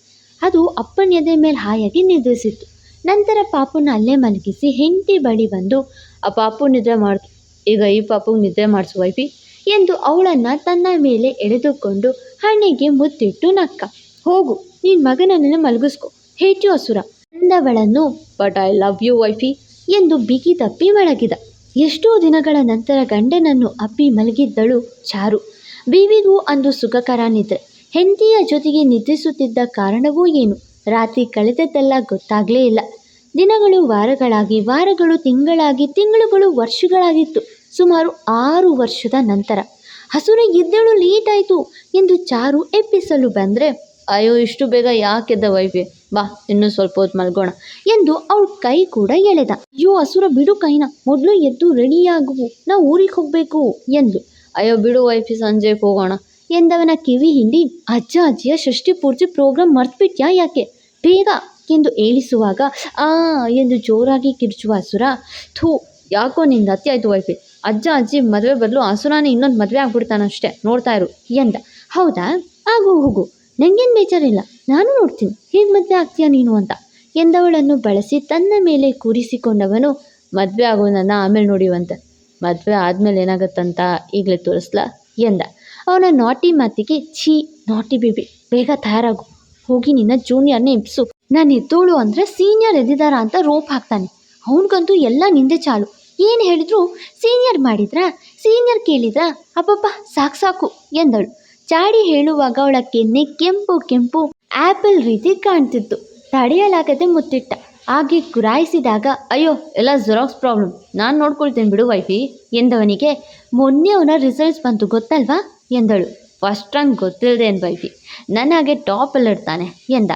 Speaker 2: ಅದು ಅಪ್ಪನ ಎದೆ ಮೇಲೆ ಹಾಯಾಗಿ ನಿದ್ರಿಸಿತ್ತು. ನಂತರ ಪಾಪುನ ಅಲ್ಲೇ ಮಲಗಿಸಿ ಹೆಂಡತಿ ಬಳಿ ಬಂದು, ಆ ಪಾಪು ನಿದ್ರೆ ಮಾಡ್ತು ಈಗ ಈ ಪಾಪು ನಿದ್ರೆ ಮಾಡಿಸು ವೈಫಿ, ಎಂದು ಅವಳನ್ನು ತನ್ನ ಮೇಲೆ ಎಳೆದುಕೊಂಡು ಹಣೆಗೆ ಮುತ್ತಿಟ್ಟು ನಕ್ಕ. ಹೋಗು ನಿನ್ನ ಮಗನನ್ನು ಮಲಗಿಸ್ಕೊ. ಹೇಟು ಅಸುರ. ಅಂದವಳನ್ನು but I love you wifey, ಎಂದು ಬಿಗಿ ತಪ್ಪಿ ಮಲಗಿದ. ಎಷ್ಟೋ ದಿನಗಳ ನಂತರ ಗಂಡನನ್ನು ಅಪ್ಪಿ ಮಲಗಿದ್ದಳು ಚಾರು. ಬೀವಿಗೂ ಅಂದು ಸುಖಕರ ನಿದ್ರೆ. ಹೆಂಡತಿಯ ಜೊತೆಗೆ ನಿದ್ರಿಸುತ್ತಿದ್ದ ಕಾರಣವೂ ಏನು? ರಾತ್ರಿ ಕಳೆದದ್ದೆಲ್ಲ ಗೊತ್ತಾಗಲೇ ಇಲ್ಲ. ದಿನಗಳು ವಾರಗಳಾಗಿ, ವಾರಗಳು ತಿಂಗಳಾಗಿ, ತಿಂಗಳುಗಳು ವರ್ಷಗಳಾಗಿತ್ತು. ಸುಮಾರು ಆರು ವರ್ಷದ ನಂತರ. ಹಸುರ ಎದ್ದೇಳು ಲೇಟ್ ಆಯಿತು ಎಂದು ಚಾರು ಎಪ್ಪಿಸಲು ಬಂದರೆ, ಅಯ್ಯೋ, ಇಷ್ಟು ಬೇಗ ಯಾಕೆದ್ದ ವೈಫೆ ಬಾ, ಇನ್ನೂ ಸ್ವಲ್ಪ ಹೊತ್ತು ಮಲ್ಗೋಣ ಎಂದು ಅವಳ ಕೈ ಕೂಡ ಎಳೆದ. ಅಯ್ಯೋ, ಹಸುರ ಬಿಡು ಕೈನ, ಮೊದಲು ಎದ್ದು ರೆಡಿಯಾಗುವು ನಾವು ಊರಿಗೆ ಹೋಗಬೇಕು ಎಂದ್ಲು ಅಯ್ಯೋ ಬಿಡು ವೈಫಿ ಸಂಜೆಗೆ ಹೋಗೋಣ. ಎಂದವನ ಕಿವಿ ಹಿಂಡಿ ಅಜ್ಜ ಅಜ್ಜಿಯ ಷಷ್ಠಿ ಪೂರ್ತಿ ಪ್ರೋಗ್ರಾಮ್ ಮರ್ತ್ಬಿಟ್ಯಾ ಯಾಕೆ? ಬೇಗ ಎಂದು ಏಳಿಸುವಾಗ ಆ ಎಂದು ಜೋರಾಗಿ ಕಿರುಚುವ ಹಸುರ ಥೂ, ಯಾಕೋ ನಿಂದ ಅತಿ ಆಯ್ತು ವೈಫಿ. ಅಜ್ಜ ಅಜ್ಜಿ ಮದುವೆ ಬದಲು ಹಸುರಾನೇ ಇನ್ನೊಂದು ಮದುವೆ ಆಗ್ಬಿಡ್ತಾನಷ್ಟೇ ನೋಡ್ತಾ ಇರು, ಎಂದ. ಹೌದಾ? ಆಗು ಹೋಗು. ನಂಗೇನು ಬೇಜಾರಿಲ್ಲ, ನಾನು ನೋಡ್ತೀನಿ. ಹೇಗೆ ಮದುವೆ ಆಗ್ತೀಯಾ ನೀನು ಅಂತ. ಎಂದವಳನ್ನು ಬಳಸಿ ತನ್ನ ಮೇಲೆ ಕೂರಿಸಿಕೊಂಡವನು ಮದುವೆ ಆಗೋನನ್ನ ಆಮೇಲೆ ನೋಡಿವಂತೆ. ಮದುವೆ ಆದಮೇಲೆ ಏನಾಗತ್ತಂತ ಈಗಲೇ ತೋರಿಸ್ಲಾ ಎಂದ. ಅವನ ನಾಟಿ ಮಾತಿಗೆ, ಛೀ ನಾಟಿ ಬೇಬಿ ಬೇಗ ತಯಾರಾಗು. ಹೋಗಿ ನಿನ್ನ ಜೂನಿಯರ್ನ ಎಂಪಿಸು ನಾನು ಎದ್ದೋಳು ಅಂದರೆ ಸೀನಿಯರ್ ಎದ್ದಿದಾರ ಅಂತ ರೋಪ್ ಹಾಕ್ತಾನೆ. ಅವನಿಗಂತೂ ಎಲ್ಲ ನಿಂದೆ ಚಾಲು. ಏನು ಹೇಳಿದ್ರು? ಸೀನಿಯರ್ ಮಾಡಿದ್ರಾ? ಸೀನಿಯರ್ ಕೇಳಿದ್ರಾ? ಅಬ್ಬಬ್ಬ, ಸಾಕು ಸಾಕು, ಎಂದಳು. ಚಾಡಿ ಹೇಳುವಾಗ ಅವಳ ಕೆನ್ನೆ ಕೆಂಪು ಕೆಂಪು ಆ್ಯಪಲ್ ರೀತಿ ಕಾಣ್ತಿತ್ತು. ತಡೆಯಲಾಗದೆ ಮುತ್ತಿಟ್ಟ. ಹಾಗೆ ಗುರಾಯಿಸಿದಾಗ, ಅಯ್ಯೋ, ಎಲ್ಲ ಜೆರಾಕ್ಸ್ ಪ್ರಾಬ್ಲಮ್ ನಾನು ನೋಡ್ಕೊಳ್ತೇನೆ ಬಿಡು ವೈಫಿ, ಎಂದವನಿಗೆ, ಮೊನ್ನೆ ಅವನ ರಿಸಲ್ಟ್ಸ್ ಬಂತು ಗೊತ್ತಲ್ವಾ? ಎಂದಳು. ಫಸ್ಟ್ ರ್ಯಾಂಕ್ ಗೊತ್ತಿಲ್ಲದೆ ಏನು ವೈಫಿ. ನನಗೆ ಹಾಗೆ ಇರ್ತಾನೆ ಎಂದ.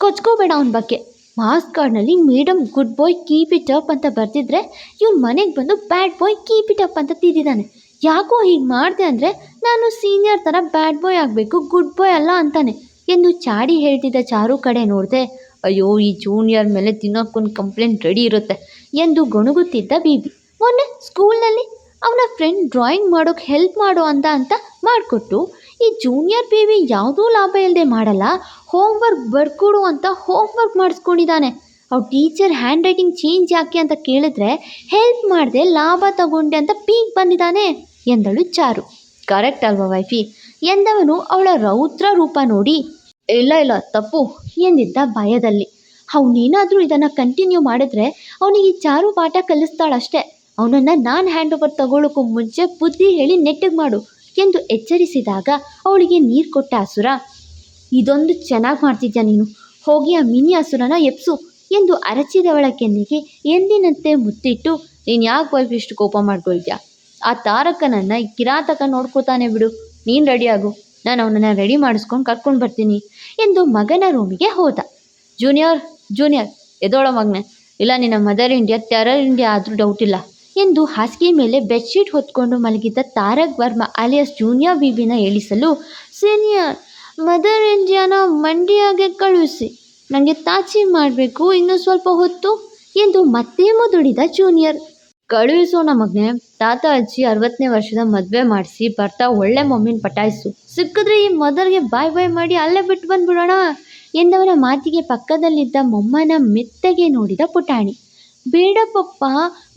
Speaker 2: ಕೊಚ್ಕೋಬೇಡ ಅವನ ಬಗ್ಗೆ. ಮಾಸ್ ಕಾರ್ಡ್ನಲ್ಲಿ madam good boy keep it up ಅಂತ ಬರ್ತಿದ್ರೆ ಇವ್ನು ಮನೆಗೆ ಬಂದು bad boy keep it up ಅಂತ ತಿದ್ದಿದ್ದಾನೆ ಯಾಕೋ ಹೀಗೆ ಮಾಡಿದೆ ಅಂದರೆ, ನಾನು ಸೀನಿಯರ್ ಥರ ಬ್ಯಾಡ್ ಬಾಯ್ ಆಗಬೇಕು ಗುಡ್ ಬಾಯ್ ಅಲ್ಲ ಅಂತಾನೆ. ಎಂದು ಚಾಡಿ ಹೇಳ್ತಿದ್ದ ಚಾರು ಕಡೆ ನೋಡಿದೆ ಅಯ್ಯೋ, ಈ ಜೂನಿಯರ್ ಮೇಲೆ ತಿನ್ನೋಕ್ಕೊಂದು ಕಂಪ್ಲೇಂಟ್ ರೆಡಿ ಇರುತ್ತೆ ಎಂದು ಗೊಣಗುತ್ತಿದ್ದ ಬೀಬಿ ಮೊನ್ನೆ ಸ್ಕೂಲ್ನಲ್ಲಿ ಅವನ ಫ್ರೆಂಡ್ ಡ್ರಾಯಿಂಗ್ ಮಾಡೋಕ್ಕೆ ಹೆಲ್ಪ್ ಮಾಡು ಅಂತ ಅಂತ ಮಾಡಿಕೊಟ್ಟು ಈ ಜೂನಿಯರ್ ಬೇಬಿ ಯಾವುದೂ ಲಾಭ ಇಲ್ಲದೆ ಮಾಡಲ್ಲ ಹೋಮ್ವರ್ಕ್ ಬರ್ಕೊಡು ಅಂತ ಹೋಮ್ವರ್ಕ್ ಮಾಡಿಸ್ಕೊಂಡಿದ್ದಾನೆ. ಅವ್ರ ಟೀಚರ್ ಹ್ಯಾಂಡ್ ರೈಟಿಂಗ್ ಚೇಂಜ್ ಯಾಕೆ ಅಂತ ಕೇಳಿದ್ರೆ ಹೆಲ್ಪ್ ಮಾಡಿದೆ ಲಾಭ ತಗೊಂಡೆ ಅಂತ ಪೀಕ್ ಬಂದಿದ್ದಾನೆ ಎಂದಳು ಚಾರು. ಕರೆಕ್ಟ್ ಅಲ್ವಾ ವೈಫಿ ಎಂದವನು ಅವಳ ರೌದ್ರ ರೂಪ ನೋಡಿ ಇಲ್ಲ ಇಲ್ಲ, ತಪ್ಪು ಎಂದಿದ್ದ ಭಯದಲ್ಲಿ ಅವನೇನಾದರೂ ಇದನ್ನು ಕಂಟಿನ್ಯೂ ಮಾಡಿದ್ರೆ ಅವನಿಗೆ ಈ ಚಾರು ಪಾಠ ಕಲಿಸ್ತಾಳಷ್ಟೇ. ಅವನನ್ನು ನಾನು ಹ್ಯಾಂಡ್ ಓವರ್ ತಗೊಳ್ಳೋಕ್ಕೂ ಮುಂಚೆ ಬುದ್ಧಿ ಹೇಳಿ ನೆಟ್ಟಗೆ ಮಾಡು ಎಂದು ಎಚ್ಚರಿಸಿದಾಗ ಅವಳಿಗೆ ನೀರು ಕೊಟ್ಟ ಅಸುರ. ಇದೊಂದು ಚೆನ್ನಾಗಿ ಮಾಡ್ತಿದ್ಯಾ ನೀನು? ಹೋಗಿ ಆ ಮಿನಿ ಅಸುರನ ಎಪ್ಸು ಎಂದು ಅರಚಿದವಳ ಕೆನ್ನೆಗೆ ಎಂದಿನಂತೆ ಮುತ್ತಿಟ್ಟು, ನೀನು ಯಾಕೆ ವೈಫ್ ಇಷ್ಟು ಕೋಪ ಮಾಡ್ಕೊಳ್ತೀಯ? ಆ ತಾರಕನನ್ನು ಕಿರಾತಕ ನೋಡ್ಕೋತಾನೆ ಬಿಡು, ನೀನು ರೆಡಿಯಾಗು ನಾನು ಅವನನ್ನು ರೆಡಿ ಮಾಡಿಸ್ಕೊಂಡು ಕರ್ಕೊಂಡು ಬರ್ತೀನಿ ಎಂದು ಮಗನ ರೂಮಿಗೆ ಹೋದ. ಜೂನಿಯರ್ ಜೂನಿಯರ್ ಎದೋಳ ಮಗನೆ, ಇಲ್ಲ, ನಿನ್ನ ಮದರ್ ಇಂಡಿಯಾ ಟೆರರ್ ಇಂಡಿಯಾ ಆದರೂ ಡೌಟ್ ಇಲ್ಲ ಎಂದು ಹಾಸಿಗೆ ಮೇಲೆ ಬೆಡ್ಶೀಟ್ ಹೊತ್ಕೊಂಡು ಮಲಗಿದ್ದ ತಾರಕ್ ವರ್ಮ ಅಲಿಯಸ್ ಜೂನಿಯರ್ ಬಿಬಿನ ಇಳಿಸಲು ಸೀನಿಯರ್ ಮದರ್ ಇಂಡಿಯಾನ ಮಂಡಿಯಾಗೆ ಕಳುಹಿಸಿ. ನನಗೆ ತಾಚಿ ಮಾಡಬೇಕು, ಇನ್ನೂ ಸ್ವಲ್ಪ ಹೊತ್ತು, ಎಂದು ಮತ್ತೆ ಮುದುಡಿದ ಜೂನಿಯರ್ ಕಳುಹಿಸೋಣ ನಮಗ್ನೆ ತಾತ, ಅಜ್ಜಿ ಅರವತ್ತನೇ ವರ್ಷದ ಮದುವೆ ಮಾಡಿಸಿ ಬರ್ತಾ ಒಳ್ಳೆ ಮಮ್ಮಿನ ಪಟಾಯಿಸು. ಸಿಕ್ಕಿದ್ರೆ ಈ ಮದರ್ಗೆ ಬಾಯ್ ಬಾಯ್ ಮಾಡಿ ಅಲ್ಲೇ ಬಿಟ್ಟು ಬಂದ್ಬಿಡೋಣ ಎಂದವನ ಮಾತಿಗೆ ಪಕ್ಕದಲ್ಲಿದ್ದ ಮೊಮ್ಮನ ಮೆತ್ತಗೆ ನೋಡಿದ ಪುಟಾಣಿ. ಬೇಡ ಪಪ್ಪ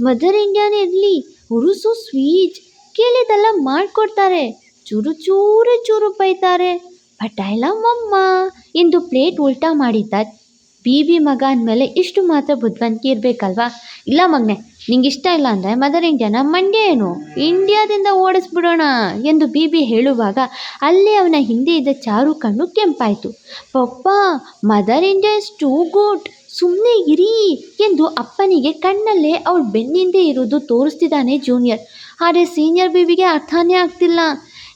Speaker 2: ಮದರ್ ಇಂಡಿಯಾನೇ ಇರಲಿ ಉರುಸು ಸ್ವೀಟ್ ಕೇಳಿದೆಲ್ಲ ಮಾಡಿಕೊಡ್ತಾರೆ ಚೂರು ಚೂರು ಚೂರು ಬೈತಾರೆ ಪಟಾಯ್ಲ ಮಮ್ಮ ಎಂದು ಪ್ಲೇಟ್ ಉಲ್ಟಾ ಮಾಡಿದ್ದ ಬೀಬಿ ಮಗ ಅಂದಮೇಲೆ ಇಷ್ಟು ಮಾತ್ರ ಬುದ್ಧಿವಂತಿಕೆ ಇರಬೇಕಲ್ವಾ? ಇಲ್ಲ ಮಗನೆ ನಿಂಗೆ ಇಷ್ಟ ಇಲ್ಲ ಅಂದರೆ ಮದರ್ ಇಂಡಿಯಾನ ಮಂಡ್ಯ ಏನು? ಇಂಡಿಯಾದಿಂದ ಓಡಿಸ್ಬಿಡೋಣ ಎಂದು ಬೀಬಿ ಹೇಳುವಾಗ ಅಲ್ಲಿ ಅವನ ಹಿಂದೆ ಇದ್ದ ಚಾರು ಕಣ್ಣು ಕೆಂಪಾಯಿತು. Papa mother India is too good ಸುಮ್ಮನೆ ಇರಿ ಎಂದು ಅಪ್ಪನಿಗೆ ಕಣ್ಣಲ್ಲೇ ಅವಳು ಬೆನ್ನಿಂದೆ ಇರೋದು ತೋರಿಸ್ತಿದ್ದಾನೆ ಜೂನಿಯರ್ ಆದರೆ ಸೀನಿಯರ್ ಬಿಬಿಗೆ ಅರ್ಥನೇ ಆಗ್ತಿಲ್ಲ.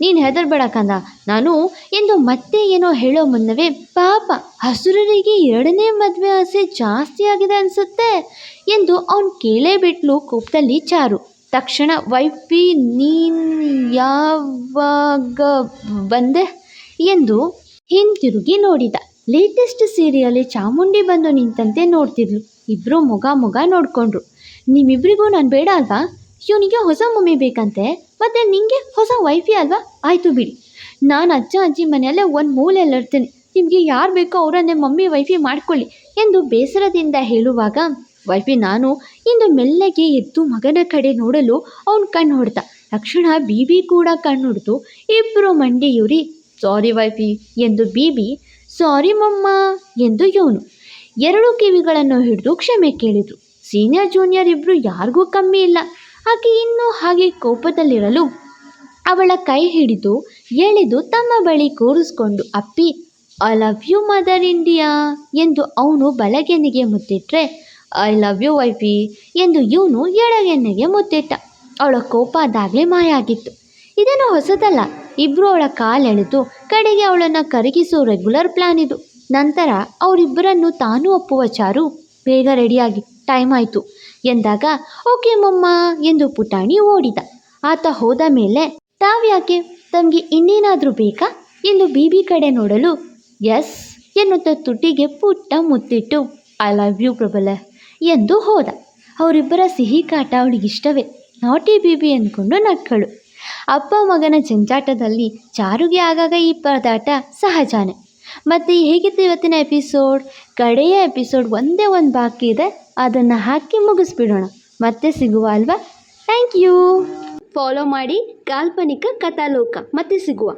Speaker 2: ನೀನು ಹೆದರಬೇಡ ನಾನು ಎಂದು ಮತ್ತೆ ಏನೋ ಹೇಳೋ ಮುನ್ನವೇ ಪಾಪ ಹಸುರರಿಗೆ ಎರಡನೇ ಮದುವೆ ಆಸೆ ಜಾಸ್ತಿ ಆಗಿದೆ ಅನಿಸುತ್ತೆ ಎಂದು ಅವನು ಕೇಳೇ ಬಿಟ್ಲು ಕೋಪದಲ್ಲಿ ಚಾರು. ತಕ್ಷಣ, ವೈಫಿ, ನೀನು ಯಾವಾಗ ಬಂದೆ? ಎಂದು ಹಿಂತಿರುಗಿ ನೋಡಿದ. ಲೇಟೆಸ್ಟ್ ಸೀರಿಯಲ್ಲಿ ಚಾಮುಂಡಿ ಬಂದು ನಿಂತಂತೆ ನೋಡ್ತಿದ್ಲು. ಇಬ್ಬರು ಮೊಗ ಮೊಗ ನೋಡಿಕೊಂಡ್ರು. ನಿಮ್ಮಿಬ್ರಿಗೂ ನಾನು ಬೇಡ ಅಲ್ವಾ? ಇವನಿಗೆ ಹೊಸ ಮಮ್ಮಿ ಬೇಕಂತೆ. ಮತ್ತು ನಿಮಗೆ ಹೊಸ ವೈಫಿ ಅಲ್ವಾ? ಆಯಿತು ಬಿಡಿ. ನಾನು ಅಜ್ಜ ಅಜ್ಜಿ ಮನೆಯಲ್ಲೇ ಒಂದು ಮೂಲೆಯಲ್ಲಿ ಇರ್ತೀನಿ. ನಿಮಗೆ ಯಾರು ಬೇಕೋ ಅವರನ್ನೇ ಮಮ್ಮಿ ವೈಫಿ ಮಾಡ್ಕೊಳ್ಳಿ ಎಂದು ಬೇಸರದಿಂದ ಹೇಳುವಾಗ ವೈಫಿ ನಾನು ಇಂದು ಮೆಲ್ಲಗೆ ಎದ್ದು ಮಗನ ಕಡೆ ನೋಡಲು ಅವನು ಕಣ್ಣು ಹೊಡ್ದ. ತಕ್ಷಣ ಬೀಬಿ ಕೂಡ ಕಣ್ಣು ಹೊಡೆದು ಇಬ್ಬರು ಮಂಡಿಯೂರಿ ಸಾರಿ ವೈಫಿ ಎಂದು ಬೀಬಿ ಸಾರಿ ಮಮ್ಮ, ಎಂದು ಇವನು ಎರಡು ಕಿವಿಗಳನ್ನು ಹಿಡಿದು ಕ್ಷಮೆ ಕೇಳಿದರು. ಸೀನಿಯರ್ ಜೂನಿಯರ್ ಇಬ್ಬರು ಯಾರಿಗೂ ಕಮ್ಮಿ ಇಲ್ಲ. ಆಕೆ ಇನ್ನೂ ಹಾಗೆ ಕೋಪದಲ್ಲಿರಲು ಅವಳ ಕೈ ಹಿಡಿದು ಎಳೆದು ತಮ್ಮ ಬಳಿ ಕೂರಿಸ್ಕೊಂಡು, ಅಪ್ಪಿ I love you mother India ಎಂದು ಅವನು ಬಲಗೆನ್ನೆಗೆ ಮುತ್ತಿಟ್ರೆ ಐ ಲವ್ ಯು ವೈಫಿ ಎಂದು ಇವನು ಎಡಗೆನ್ನೆಗೆ ಮುತ್ತಿಟ್ಟ. ಅವಳ ಕೋಪ ಅದಾಗಲೇ ಮಾಯ ಆಗಿತ್ತು ಇದೇನು ಹೊಸದಲ್ಲ ಇಬ್ಬರು ಅವಳ ಕಾಲೆಳೆದು ಕಡೆಗೆ ಅವಳನ್ನು ಕರಗಿಸೋ ರೆಗ್ಯುಲರ್ ಪ್ಲಾನ್ ಇದು. ನಂತರ ಅವರಿಬ್ಬರನ್ನು ತಾನು ಒಪ್ಪುವ ಚಾರು ಬೇಗ ರೆಡಿಯಾಗಿ ಟೈಮ್ ಆಯಿತು. ಎಂದಾಗ, ಓಕೆ ಮಮ್ಮ ಎಂದು ಪುಟಾಣಿ ಓಡಿದ. ಆತ ಹೋದ ಮೇಲೆ, ತಾವ್ಯಾಕೆ? ತಮಗೆ ಇನ್ನೇನಾದರೂ ಬೇಕಾ? ಎಂದು ಬೀಬಿ ಕಡೆ ನೋಡಲು ಎಸ್ ಎನ್ನುತ್ತ ತುಟಿಗೆ ಪುಟ್ಟ ಮುತ್ತಿಟ್ಟು, ಐ ಲವ್ ಯು ಪ್ರಬಲ ಎಂದು ಹೋದ. ಅವರಿಬ್ಬರ ಸಿಹಿ ಕಾಟ ಅವಳಿಗಿಷ್ಟವೇ. ನಾಟಿ ಬೀಬಿ ಅಂದ್ಕೊಂಡು ನಕ್ಕಳು. ಅಪ್ಪ ಮಗನ ಜಂಜಾಟದಲ್ಲಿ, ಚಾರುಗೆ ಆಗಾಗ ಈ ಪರದಾಟ ಸಹಜಾನೆ. ಮತ್ತು ಹೇಗಿತ್ತು ಇವತ್ತಿನ ಎಪಿಸೋಡ್? ಕಡೆಯ ಎಪಿಸೋಡ್ ಒಂದೇ ಒಂದು ಬಾಕಿ ಇದೆ. ಅದನ್ನು ಹಾಕಿ ಮುಗಿಸ್ಬಿಡೋಣ. ಮತ್ತೆ ಸಿಗುವ ಅಲ್ವಾ? ಥ್ಯಾಂಕ್ ಯು ಫಾಲೋ ಮಾಡಿ ಕಾಲ್ಪನಿಕ ಕಥಾಲೋಕ. ಮತ್ತೆ ಸಿಗುವ.